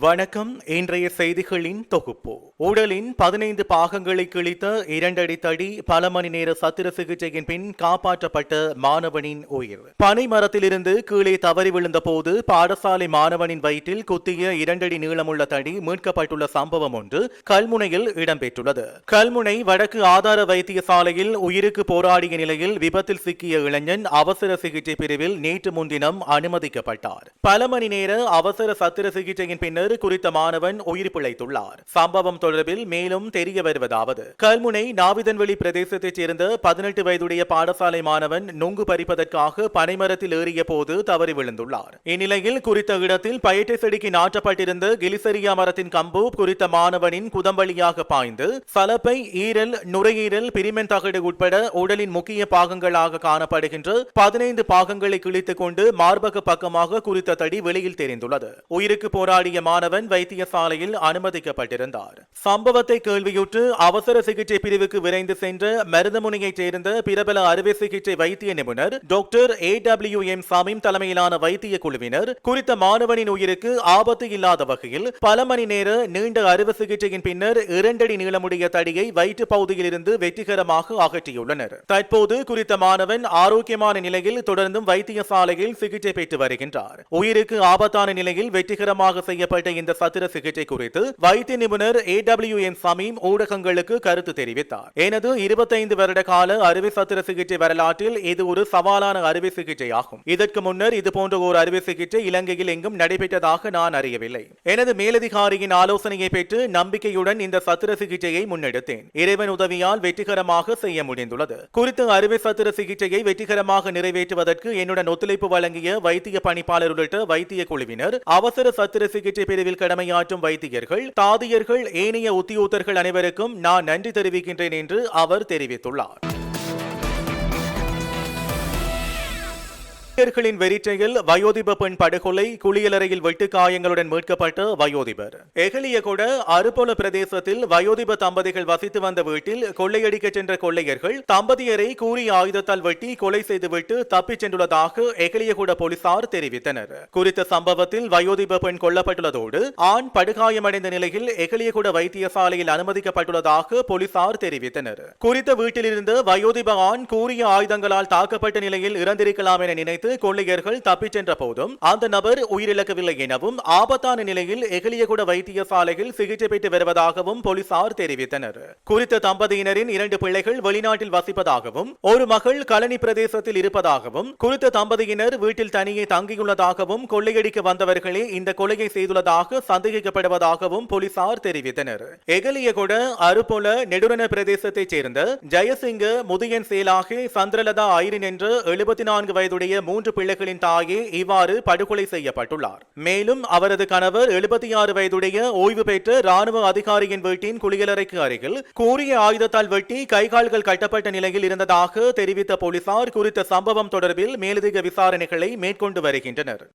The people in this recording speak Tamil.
வணக்கம். இன்றைய செய்திகளின் தொகுப்பு. உடலின் பதினைந்து பாகங்களை கிழித்த இரண்டடி தடி பல மணி நேர சத்திர சிகிச்சையின் பின் காப்பாற்றப்பட்ட மாணவனின் உயிர். பனை மரத்திலிருந்து கீழே தவறி விழுந்த போது பாடசாலை மாணவனின் வயிற்றில் குத்திய இரண்டடி நீளமுள்ள தடி மீட்கப்பட்டுள்ள சம்பவம் ஒன்று கல்முனையில் இடம்பெற்றுள்ளது. கல்முனை வடக்கு ஆதார வைத்தியசாலையில் உயிருக்கு போராடிய நிலையில் விபத்தில் சிக்கிய இளைஞன் அவசர சிகிச்சை பிரிவில் நேற்று முன்தினம் அனுமதிக்கப்பட்டார். பல மணி நேர அவசர சத்திர சிகிச்சையின் பின்னர் குறித்த மாணவன் உயிர் பிழைத்துள்ளார். சம்பவம் தொடர்பில் மேலும் தெரிய வருவதாவது. கல்முனை நாவிதன்வெளி பிரதேசத்தைச் சேர்ந்த பதினெட்டு வயதுடைய பாடசாலை மாணவன் நொங்கு பறிப்பதற்காக பனைமரத்தில் ஏறிய போது தவறி விழுந்துள்ளார். இந்நிலையில் குறித்த இடத்தில் பயட்டை செடிக்கு நாட்டப்பட்டிருந்த கிலிசரியா மரத்தின் கம்பு குறித்த மாணவனின் குதம்பலியாக பாய்ந்து சலப்பை ஈரல் நுரையீரல் பிரிமென் தகடு உட்பட உடலின் முக்கிய பாகங்களாக காணப்படுகின்ற பதினைந்து பாகங்களை கிழித்துக் கொண்டு மார்பக பக்கமாக குறித்த தடி வெளியில் தெரிந்துள்ளது. உயிருக்கு போராடிய மாணவன் வைத்தியசாலையில் அனுமதிக்கப்பட்டிருந்தார். சம்பவத்தை கேள்வியுற்று அவசர சிகிச்சை பிரிவுக்கு விரைந்து சென்ற மருதமுனையைச் சேர்ந்த பிரபல அறுவை சிகிச்சை வைத்திய நிபுணர் doctor A W M Shameem தலைமையிலான வைத்திய குழுவினர் குறித்த மாணவனின் உயிருக்கு ஆபத்து இல்லாத வகையில் பல மணி நேர நீண்ட அறுவை சிகிச்சையின் பின்னர் இரண்டடி நீளமுடைய தடியை வயிற்று பகுதியில் இருந்து வெற்றிகரமாக அகற்றியுள்ளனர். தற்போது குறித்த மாணவன் ஆரோக்கியமான நிலையில் தொடர்ந்தும் வைத்தியசாலையில் சிகிச்சை பெற்று வருகின்றார். உயிருக்கு ஆபத்தான நிலையில் வெற்றிகரமாக செய்யப்பட்ட இந்த சத்திர சிகிச்சை குறித்து வைத்திய நிபுணர் ஏ டபிள்யூ என் சமீம் ஊடகங்களுக்கு கருத்து தெரிவித்தார். எனது இருபத்தைந்து வருட கால அறுவை சத்திர சிகிச்சை வரலாற்றில் இது ஒரு சவாலான அறுவை சிகிச்சை ஆகும் இதற்கு முன்னர் இதுபோன்ற ஒரு அறுவை சிகிச்சை இலங்கையில் எங்கும் நடைபெற்றதாக நான் அறியவில்லை. எனது மேலதிகாரியின் ஆலோசனையை பெற்று நம்பிக்கையுடன் இந்த சத்திர சிகிச்சையை முன்னெடுத்தேன். இறைவன் உதவியால் வெற்றிகரமாக செய்ய முடிந்துள்ளது. குறித்த அறுவை சத்திர சிகிச்சையை வெற்றிகரமாக நிறைவேற்றுவதற்கு என்னுடன் ஒத்துழைப்பு வழங்கிய வைத்திய பணிப்பாளர் உள்ளிட்ட வைத்திய குழுவினர் அவசர சத்திர சிகிச்சை பிரிவில் கடமையாற்றும் வைத்தியர்கள் தாதியர்கள் ஏனைய உத்தியோகத்தர்கள் அனைவருக்கும் நான் நன்றி தெரிவிக்கின்றேன் என்று அவர் தெரிவித்துள்ளார். இளைஞர்களின் வெறிச்சையில் வயோதிப பெண் படுகொலை குளியலறையில் வெட்டு காயங்களுடன் மீட்கப்பட்ட வயோதிபர். எகலியகொட அருபோல பிரதேசத்தில் வயோதிப தம்பதிகள் வசித்து வந்த வீட்டில் கொள்ளையடிக்க சென்ற கொள்ளையர்கள் தம்பதியரை கூறிய ஆயுதத்தால் வெட்டி கொலை செய்துவிட்டு தப்பிச் சென்றுள்ளதாக எகலியகுட போலீசார் தெரிவித்தனர். குறித்த சம்பவத்தில் வயோதிப பெண் கொல்லப்பட்டுள்ளதோடு ஆண் படுகாயமடைந்த நிலையில் எகலியகுட வைத்தியசாலையில் அனுமதிக்கப்பட்டுள்ளதாக போலீசார் தெரிவித்தனர். குறித்த வீட்டிலிருந்து வயோதிப ஆண் கூறிய ஆயுதங்களால் தாக்கப்பட்ட நிலையில் இறந்திருக்கலாம் என நினைத்து பிடித்து கொள்ளையர்கள் தப்பிச் சென்ற போதும் அந்த நபர் உயிரிழக்கவில்லை எனவும் ஆபத்தான நிலையில் எகலியகுட வைத்தியசாலையில் சிகிச்சை பெற்று வருவதாகவும் போலீசார் தெரிவித்தனர். குறித்த தம்பதியினரின் இரண்டு பிள்ளைகள் வெளிநாட்டில் வசிப்பதாகவும் ஒரு மகள் கலனி பிரதேசத்தில் இருப்பதாகவும் குறித்த தம்பதியினர் வீட்டில் தனியே தங்கியுள்ளதாகவும் கொள்ளையடிக்க வந்தவர்களே இந்த கொலையை செய்துள்ளதாக சந்தேகிக்கப்படுவதாகவும் போலீசார் தெரிவித்தனர். எகலியகுட அருப்பொல நெடுரண பிரதேசத்தைச் சேர்ந்த ஜெயசிங்க முதியன் செயலாகி சந்திரலதா ஐரின் என்ற எழுபத்தி நான்கு வயதுடைய மூ மூன்று பிள்ளைகளின் தாயே இவ்வாறு படுகொலை செய்யப்பட்டுள்ளார். மேலும் அவரது கணவர் எழுபத்தி ஆறு வயதுடைய ஓய்வு பெற்ற ராணுவ அதிகாரியின் வீட்டின் குளியலறைக்கு அருகில் கூறிய ஆயுதத்தால் வெட்டி கைகால்கள் கட்டப்பட்ட நிலையில் இருந்ததாக தெரிவித்த போலீசார் குறித்த சம்பவம் தொடர்பில் மேலதிக விசாரணைகளை மேற்கொண்டு வருகின்றனர்.